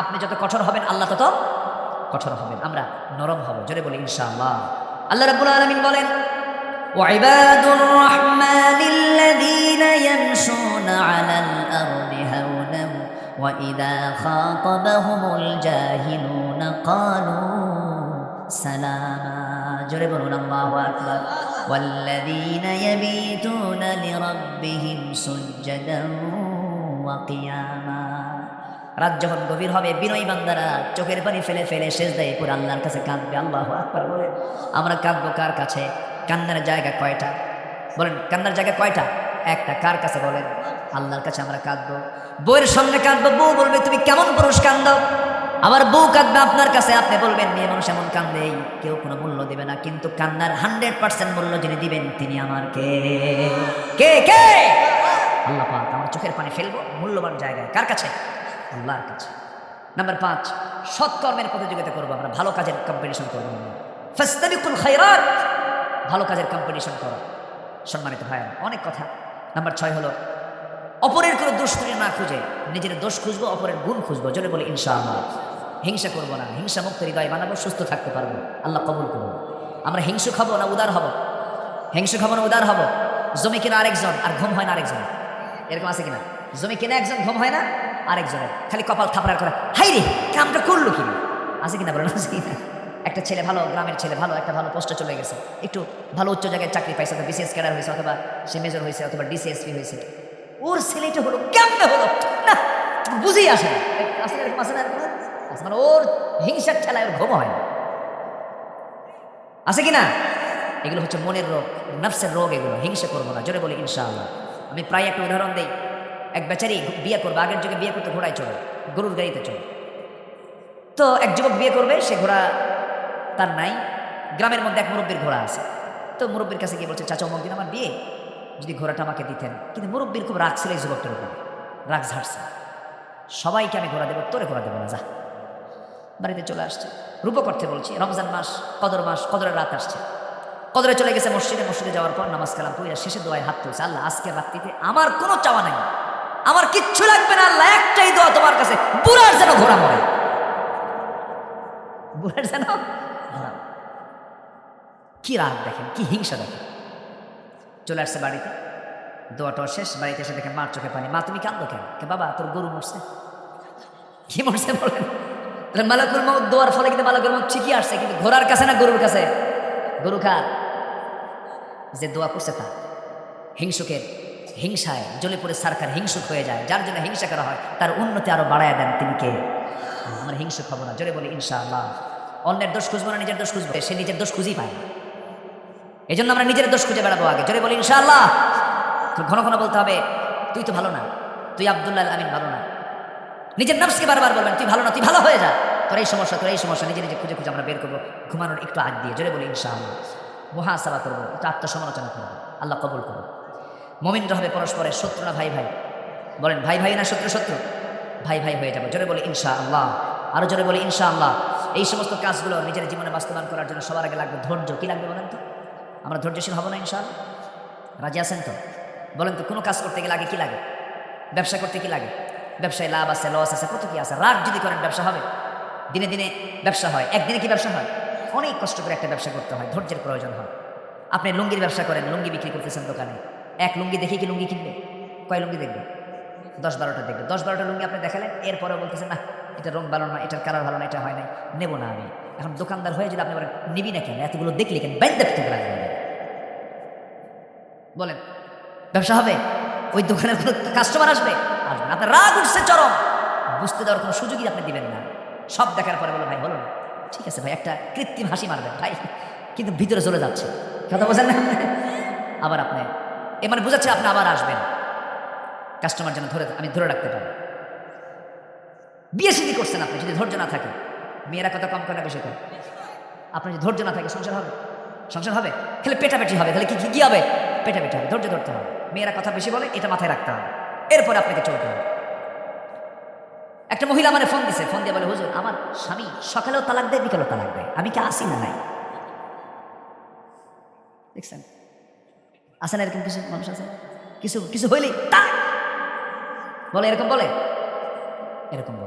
আপনি যত কঠোর হবেন আল্লাহ তত কঠোর হবেন আমরা নরম হব জোরে বলি ইনশাআল্লাহ আল্লাহ রাব্বুল আলামিন বলেন وعباد الرحمن الذين يمشون على الأرض هونا وإذا خاطبهم الجاهلون قالوا سلاما جرب الله أكبر والذين يبيتون لربهم سجدا وقياما রাত যখন গভীর হবে, বিনয়ী বান্দারা চোখের পানি ফেলে ফেলে শেষ দেয় পুরো আল্লাহর কাছে কাঁদবে। আল্লাহ আকবার বলে আমরা কাঁদবো কার কাছে? কান্নার জায়গা কয়টা? বলেন, কান্নার জায়গা কয়টা? একটা, কার কাছে? বলেন, আল্লাহর কাছে আমরা কাঁদবো। বউয়ের সামনে কাঁদবো, বউ বলবে, তুমি কেমন পুরুষ কান্দ? আবার বউ কাঁদবে আপনার কাছে, আপনি বলবেন, মেয়ে মানুষ এমন কান্দে, কেউ কোনো মূল্য দেবে না, কিন্তু কান্নার হান্ড্রেড পার্সেন্ট মূল্য যিনি দিবেন, তিনি আমার কে কে কে? আল্লাহ পাক, আমার চোখের পানি ফেলব, মূল্যবান জায়গায়। কার কাছে? আল্লাহর কাছে। নাম্বার পাঁচ, সৎকর্মের প্রতিযোগিতা করব আমরা, ভালো কাজের কম্পিটিশন করব ভালো কাজের কম্পিটিশন করো। সম্মানিত ভাই, অনেক কথা। নাম্বার ছয় হলো, অপরের কোনো দোষ খুঁজে না খুঁজে, নিজের দোষ খুঁজবো, অপরের গুণ খুঁজবো, জোরে বলে ইনশাআল্লাহ। হিংসা করব না হিংসা মুক্ত হৃদয় বানাবো, সুস্থ থাকতে পারব। আল্লাহ কবুল করব আমরা হিংসু খাব না, উদার হব? হিংসু খাব না, উদার হব? জমি কিনা আরেকজন, আর ঘুম হয় না আরেকজন এরকম আছে কিনা? জমি কিনা একজন, ঘুম হয় না? আরেকজনের। খালি কপাল থাপড়ার করে, হাই রে, কামটা করল কি? আছে কিনা বলেন আছে কিনা? একটা ছেলে ভালো, গ্রামের ছেলে ভালো, একটা ভালো পোস্টে চলে গেছে। একটু ভালো উচ্চ জায়গায় চাকরি পাইছে, অথবা বিসিএস ক্যাডার হয়েছে অথবা সে মেজর হয়েছে অথবা ডিসিএসপি হয়েছে ওর ছেলেটা হলো কেমনে হলো? না, বুঝেই আসে না। আসলে মানে ওর হিংসার ঠেলায় ওর ঘুম হয় না। আছে কি না এগুলো হচ্ছে মনের রোগ, নফসের রোগ এগুলো, হিংসা করব না, জোরে বলি ইনশাআল্লাহ। আমি প্রায় একটা উদাহরণ দিই। এক বেচারি বিয়ে করবে, আগের যুগে বিয়ে করতে ঘোড়ায় চলে গরুর গাড়িতে চলে তো এক যুবক বিয়ে করবে, সে ঘোড়া তার নাই, গ্রামের মধ্যে এক মুরব্বীর ঘোড়া আছে। তো মুরব্বীর কাছে গিয়ে বলছে, চাচা, অমুক আমার বিয়ে, যদি ঘোড়াটা আমাকে দিতেন। কিন্তু মুরব্বীর খুব রাগ ছিল এই যুবকটার উপরে, রাগ ঝাড়ছে। সবাইকে আমি ঘোড়া দেবো, তোরে ঘোড়া দেবো না, যা। বাড়িতে চলে আসছে। রূপক অর্থে বলছি, রমজান মাস, কদর মাস, কদরের রাত আসছে। কদরে চলে গেছে মসজিদে মসজিদে যাওয়ার পর নামাজ কালাম কইরা শেষে দোয়ায় হাত তুলছে। আল্লাহ, আজকের রাত্রিতে আমার কোনো চাওয়া নাই। আমার কিচ্ছু লাগবে না, আল্লাহ একটাই দোয়া তোমার কাছে। বুড়ার যেন ঘোড়া মরে। বুড়ার যেন কি রাগ দেখেন, কি হিংসা দেখেন। চলে আসছে বাড়িতে। দোয়াটা শেষ, বাড়িতে এসে দেখে মার চোখে পানি। মা, তুমি কান্দো কেন? কে বাবা, তোর গরু মরছে। কি মরছে বলেন? তাহলে মালাকুল মত দোয়ার ফলে কিন্তু মালাকুল মত ঠিকই আসছে, কিন্তু ঘোড়ার কাছে না গরুর কাছে? গরু খা যে দোয়া করছে তা হিংসুকের হিংসায় জ্বলে পড়ে সরকার হিংসুক হয়ে যায়। যার জন্য হিংসা করা হয়, তার উন্নতি আরও বাড়ায় দেন তিনি কে? আমরা হিংসুক হব না, জোরে বলি ইনশাআল্লাহ। অন্যের দোষ খুঁজবো না, নিজের দোষ খুঁজবো, সে নিজের দোষ খুঁজেই পায় এই জন্য আমরা নিজের দোষ খুঁজে বেড়াবো আগে, জোরে বলি ইনশাআল্লাহ। ঘন ঘন বলতে হবে, তুই তো ভালো না, তুই আবদুল্লাহ আমিন ভালো না। নিজের নফসকে বারবার বলবেন, তুই ভালো না, তুই ভালো হয়ে যা। তোর এই সমস্যা, তোর এই সমস্যা, নিজে নিজে খুঁজে খুঁজে আমরা বের করব, ঘুমানোর একটু আগ দিয়ে, জোরে বলি ইনশাআল্লাহ। মহাসাবা করব, একটু আত্মসমালোচনা করব, আল্লাহ কবুল করব মমিনরা হবে পরস্পরের শত্রু না ভাই ভাই। বলেন, ভাই ভাই না শত্রু শত্রু? ভাই ভাই হয়ে যাব। জোরে বলি ইনশা আল্লাহ আরও জোরে বলি ইনশা আল্লাহ এই সমস্ত কাজগুলো নিজের জীবনে বাস্তবায়ন করার জন্য সবার আগে লাগবে ধৈর্য। কী লাগবে বলেন তো? আমরা ধৈর্যশীল হব না, ইনশাআল্লাহ? রাজি আছেন তো? বলেন তো, কোনো কাজ করতে গেলে আগে কী লাগে? ব্যবসা করতে কি লাগে? ব্যবসায় লাভ আছে, লস আছে, কত কি আছে? রাগ যদি করেন, ব্যবসা হবে। দিনে দিনে ব্যবসা হয়। একদিনে কি ব্যবসা হয়? অনেক কষ্ট করে একটা ব্যবসা করতে হয়, ধৈর্যের প্রয়োজন হয়। আপনি লুঙ্গির ব্যবসা করেন, লুঙ্গি বিক্রি করতেছেন দোকানে। এক লুঙ্গি দেখি কি লুঙ্গি কিনবে? কয় লুঙ্গি দেখবে? দশ বারোটা দেখবে। দশ বারোটা লুঙ্গি আপনি দেখালেন এরপরে বলতেছেন না, এটা রং ভালো না এটার কালার ভালো না এটা হয় নাই, নেব না আমি। এখন দোকানদার হয়ে যদি আপনি বলেন, নিবি না কেন? এতগুলো দেখলে কেন? বাইন্দা পেতে লাগবে বলেন, ব্যবসা হবে? ওই দোকানের কোনো কাস্টমার আসবে? আসবে আপনার রাগ উঠছে, চরম। বুঝতে দেওয়ার কোনো সুযোগই আপনি দিবেন না। সব দেখার পরে বলো ভাই বলো না ঠিক আছে ভাই, একটা কৃত্রিম হাসি মারবেন, ভাই। কিন্তু ভিতরে চলে যাচ্ছে। কথা বোঝেন না? আবার আপনি এ মানে বোঝাচ্ছে আপনি আবার আসবেন। কাস্টমার যেন ধরে আমি ধরে রাখতে পারি। বিয়ে সিদ্ধি করছেন আপনি, যদি ধৈর্য না থাকে। মেয়েরা কথা কম করে না, বেশি করে। আপনার যদি ধৈর্য না থাকে, সংসার হবে? সংসার হবে? তাহলে পেটাপেটি হবে। তাহলে কি কি- হবে? পেটাপেটি হবে, ধৈর্য ধরতে হবে। মেয়েরা কথা বেশি বলে, এটা মাথায় রাখতে হবে। এরপরে আপনাকে চলতে হবে। একটা মহিলা আমার ফোন দিছে। ফোন দিয়ে বলে, হুজুর, আমার স্বামী সকালেও তালাক দেয়, বিকালেও তালাক দেয়। আমি কি আসি না নাই? দেখছেন? আছে না এরকম কিছু? মানুষ আছে? কিছু কিছু হইলেই তা! বলে, এরকম বলে? এরকম বলে।